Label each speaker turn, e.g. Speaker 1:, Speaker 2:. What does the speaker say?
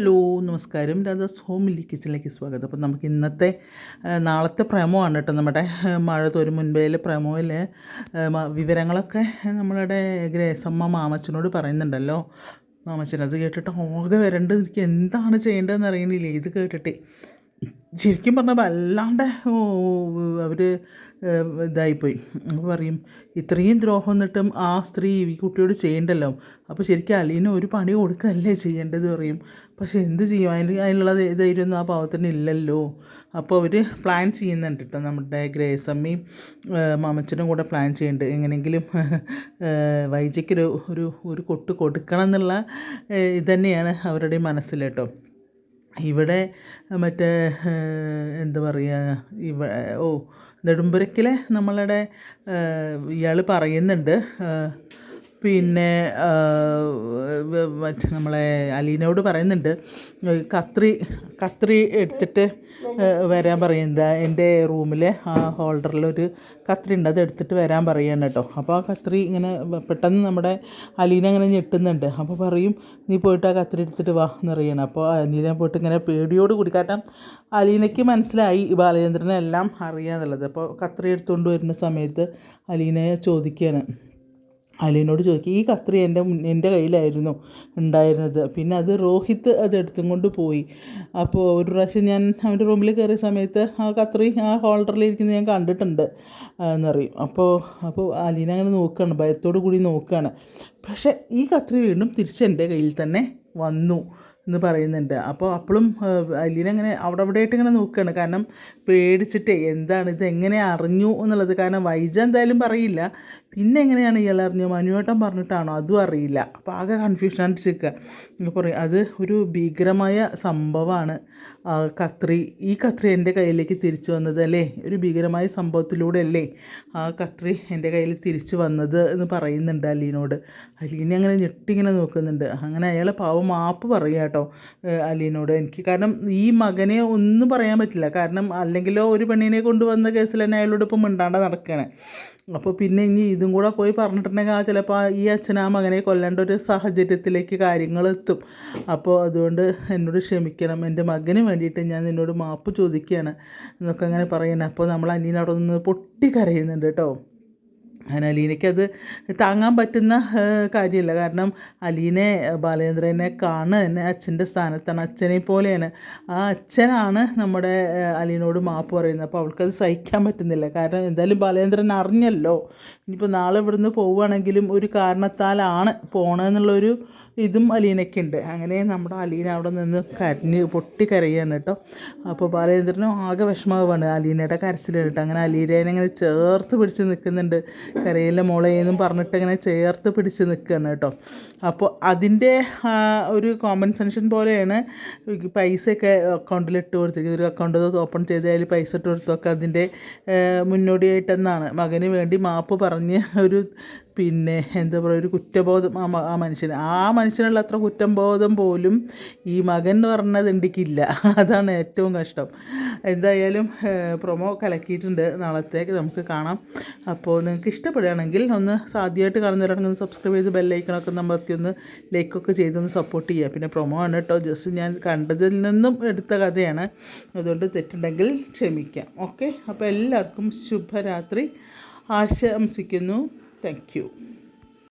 Speaker 1: Hello നമസ്കാരം. Radhas milli കിച്ചണിലേക്ക് സ്വാഗതം. അപ്പോൾ നമുക്ക് ഇന്നത്തെ നാളത്തെ നാളത്തെ ആണ് കേട്ടോ നമ്മുടെ മഴ തോരും മുൻപേലെ പ്രമോയിൽ വിവരങ്ങളൊക്കെ നമ്മളുടെ ഗ്രേസമ്മ മാമച്ചനോട് പറയുന്നുണ്ടല്ലോ. മാമച്ചൻ അത് കേട്ടിട്ട് ഓകെ വരണ്ട് എനിക്ക് എന്താണ് ചെയ്യേണ്ടതെന്ന് അറിയണില്ലേ? ഇത് കേട്ടിട്ട്. ശരിക്കും പറഞ്ഞാൽ വല്ലാണ്ട് അവർ ഇതായിപ്പോയി. അപ്പോൾ പറയും ഇത്രയും ദ്രോഹം എന്നിട്ടും ആ സ്ത്രീ ഈ കുട്ടിയോട് ചെയ്യണ്ടല്ലോ? അപ്പോൾ ശരിക്കും അലീന ഒരു പണി കൊടുക്കല്ലേ ചെയ്യേണ്ടത്? പറയും. പക്ഷേ എന്ത് ചെയ്യും? അതിന് അതിനുള്ള ധൈര്യമൊന്നും ആ പാവത്തിന് ഇല്ലല്ലോ. അപ്പോൾ അവർ പ്ലാൻ ചെയ്യുന്നുണ്ട് കേട്ടോ നമ്മുടെ ഗ്രേസമ്മയും മാമച്ചനും കൂടെ പ്ലാൻ ചെയ്യുന്നുണ്ട് എങ്ങനെയെങ്കിലും വൈജയ്ക്കൊരു ഒരു ഒരു കൊട്ട് കൊടുക്കണം എന്നുള്ള ഇതുതന്നെയാണ് അവരുടെ മനസ്സിൽ കേട്ടോ ഇവിടെ മറ്റേ എന്താ പറയുക ഇവ ഓ നെടുമ്പുരക്കിലെ നമ്മളുടെ ഇയാൾ പറയുന്നുണ്ട് പിന്നെ മറ്റേ നമ്മളെ അലീനയോട് പറയുന്നുണ്ട് കത്രി കത്രി എടുത്തിട്ട് വരാൻ പറയുന്നുണ്ട്. എന്റെ റൂമിലെ ആ ഹോൾഡറിലൊരു കത്രി ഉണ്ട് അത് എടുത്തിട്ട് വരാൻ പറയുകയാണ് കേട്ടോ. അപ്പോൾ ആ കത്രി ഇങ്ങനെ പെട്ടെന്ന് നമ്മുടെ അലീന ഇങ്ങനെ ഞെട്ടുന്നുണ്ട്. അപ്പോൾ പറയും നീ പോയിട്ട് ആ കത്രി എടുത്തിട്ട് വാ എന്നറിയണം അപ്പോൾ അലീന പോയിട്ട് ഇങ്ങനെ പേടിയോട് കൂടി കാരണം അലീനയ്ക്ക് മനസ്സിലായി ഈ ബാലചന്ദ്രനെല്ലാം അറിയാന്നുള്ളത്. അപ്പോൾ കത്രി എടുത്തുകൊണ്ട് വരുന്ന സമയത്ത് അലീനയെ ചോദിക്കുകയാണ്. അലീനോട് ചോദിക്കും ഈ കത്രി എന്റെ എന്റെ കയ്യിലായിരുന്നു ഉണ്ടായിരുന്നത്. പിന്നെ അത് രോഹിത് അത് എടുത്തും കൊണ്ട് പോയി. അപ്പോൾ ഒരു പ്രാവശ്യം ഞാൻ അവന്റെ റൂമിൽ കയറിയ സമയത്ത് ആ കത്രി ആ ഹോൾഡറിൽ ഇരിക്കുന്നത് ഞാൻ കണ്ടിട്ടുണ്ട് എന്നറിയും അപ്പോൾ അപ്പോൾ അലീന അങ്ങനെ നോക്കുകയാണ് ഭയത്തോടു കൂടി നോക്കുകയാണ്. പക്ഷേ ഈ കത്രി വീണ്ടും തിരിച്ച് എന്റെ കയ്യിൽ തന്നെ വന്നു എന്ന് പറയുന്നുണ്ട്. അപ്പോൾ അപ്പോഴും അലീന അങ്ങനെ അവിടെ അവിടെ ആയിട്ട് ഇങ്ങനെ നോക്കുകയാണ്. കാരണം പേടിച്ചിട്ടേ എന്താണ് ഇത് എങ്ങനെ അറിഞ്ഞു എന്നുള്ളത്. കാരണം വൈജ എന്തായാലും പറയില്ല. പിന്നെ എങ്ങനെയാണ് ഇയാൾ അറിഞ്ഞു മനുവേട്ടൻ പറഞ്ഞിട്ടാണോ? അതും അറിയില്ല. അപ്പോൾ ആകെ കൺഫ്യൂഷനായിട്ട് ചിക്കുക പറയും അത് ഒരു ഭീകരമായ സംഭവമാണ്. കത്രി ഈ കത്രി എന്റെ കയ്യിലേക്ക് തിരിച്ചു വന്നത് അല്ലേ? ഒരു ഭീകരമായ സംഭവത്തിലൂടെ അല്ലേ ആ കത്രി എന്റെ കയ്യിൽ തിരിച്ചു വന്നത് എന്ന് പറയുന്നുണ്ട് അലീനോട്. അലീനെ അങ്ങനെ ഞെട്ടിങ്ങനെ നോക്കുന്നുണ്ട്. അങ്ങനെ അയാൾ പാവം മാപ്പ് പറയുക കേട്ടോ അലീനോട്. എനിക്ക് കാരണം ഈ മകനെ ഒന്നും പറയാൻ പറ്റില്ല. കാരണം അല്ലെങ്കിലോ ഒരു പെണ്ണിനെ കൊണ്ടുവന്ന കേസിൽ തന്നെ അയാളോട് ഇപ്പം മിണ്ടാണ്ട് നടക്കുകയാണ് അപ്പോൾ പിന്നെ ഇനി ഇതും കൂടെ പോയി പറഞ്ഞിട്ടുണ്ടെങ്കിൽ ആ ചിലപ്പോൾ ഈ അച്ഛനാ മകനെ കൊല്ലേണ്ട ഒരു സാഹചര്യത്തിലേക്ക് കാര്യങ്ങൾ എത്തും. അപ്പോൾ അതുകൊണ്ട് എന്നോട് ക്ഷമിക്കണം. എന്റെ മകന് വേണ്ടിയിട്ട് ഞാൻ നിന്നോട് മാപ്പ് ചോദിക്കുകയാണ്. എന്നൊക്കെ അങ്ങനെ പറയുന്നത് അപ്പോൾ നമ്മൾ അനിയനവിടെ നിന്ന് നിന്ന് പൊട്ടിക്കരയുന്നുണ്ട് കേട്ടോ. അങ്ങനെ അലീനയ്ക്കത് താങ്ങാൻ പറ്റുന്ന കാര്യമില്ല. കാരണം അലീനെ ബാലേന്ദ്രനെ കാണുക തന്നെ അച്ഛന്റെ സ്ഥാനത്താണ്. അച്ഛനെ പോലെയാണ്. ആ അച്ഛനാണ് നമ്മുടെ അലീനോട് മാപ്പ് പറയുന്നത്. അപ്പോൾ അവൾക്കത് സഹിക്കാൻ പറ്റുന്നില്ല. കാരണം എന്തായാലും ബാലേന്ദ്രൻ അറിഞ്ഞല്ലോ. ഇനിയിപ്പോൾ നാളെ ഇവിടുന്ന് പോവുകയാണെങ്കിലും ഒരു കാരണത്താലാണ് പോകണമെന്നുള്ളൊരു ഇതും അലീനയ്ക്കുണ്ട്. അങ്ങനെ നമ്മുടെ അലീന അവിടെ നിന്ന് കരഞ്ഞ് പൊട്ടി കരയാണ് കേട്ടോ. അപ്പോൾ ബാലേന്ദ്രനും ആകെ വിഷമമാണ് അലീനയുടെ കരച്ചിൽ കേട്ടോ അങ്ങനെ അലീനേനെ ഇങ്ങനെ ചേർത്ത് പിടിച്ച് നിൽക്കുന്നുണ്ട്. കരയിലെ മോളെ എന്നും പറഞ്ഞിട്ട് ഇങ്ങനെ ചേർത്ത് പിടിച്ച് നിൽക്കുകയാണ് കേട്ടോ. അപ്പോൾ അതിന്റെ ഒരു കോമ്പൻസേഷൻ പോലെയാണ് പൈസയൊക്കെ അക്കൗണ്ടിൽ ഇട്ട് കൊടുത്തിരിക്കുന്നത്. ഒരു അക്കൗണ്ട് ഓപ്പൺ ചെയ്ത് അതിൽ പൈസ ഇട്ട് കൊടുത്തൊക്കെ അതിന്റെ മുന്നോടിയായിട്ടെന്നാണ്. മകന് വേണ്ടി മാപ്പ് പറഞ്ഞ് ഒരു പിന്നെ എന്താ പറയുക ഒരു കുറ്റബോധം ആ മനുഷ്യന്. ആ മനുഷ്യനുള്ള അത്ര കുറ്റബോധം പോലും ഈ മകൻ എന്ന് പറഞ്ഞത് ഉണ്ടിക്കില്ല അതാണ് ഏറ്റവും കഷ്ടം. എന്തായാലും പ്രൊമോ കലക്കിയിട്ടുണ്ട്. നാളത്തേക്ക് നമുക്ക് കാണാം. അപ്പോൾ നിങ്ങൾക്ക് ഇഷ്ടപ്പെടുകയാണെങ്കിൽ ഒന്ന് സാധ്യമായിട്ട് കാണുന്നവരാണെങ്കിൽ ഒന്ന് സബ്സ്ക്രൈബ് ചെയ്ത് ബെല്ലൈക്കണൊക്കെ നമ്പർത്തി ഒന്ന് ലൈക്കൊക്കെ ചെയ്തൊന്ന് സപ്പോർട്ട് ചെയ്യുക. പിന്നെ പ്രൊമോ ആണ് കേട്ടോ. ജസ്റ്റ് ഞാൻ കണ്ടതിൽ നിന്നും എടുത്ത കഥയാണ്. അതുകൊണ്ട് തെറ്റുണ്ടെങ്കിൽ ക്ഷമിക്കാം. ഓക്കെ അപ്പോൾ എല്ലാവർക്കും ശുഭരാത്രി. ആശംസിക്കുന്നു. Thank you.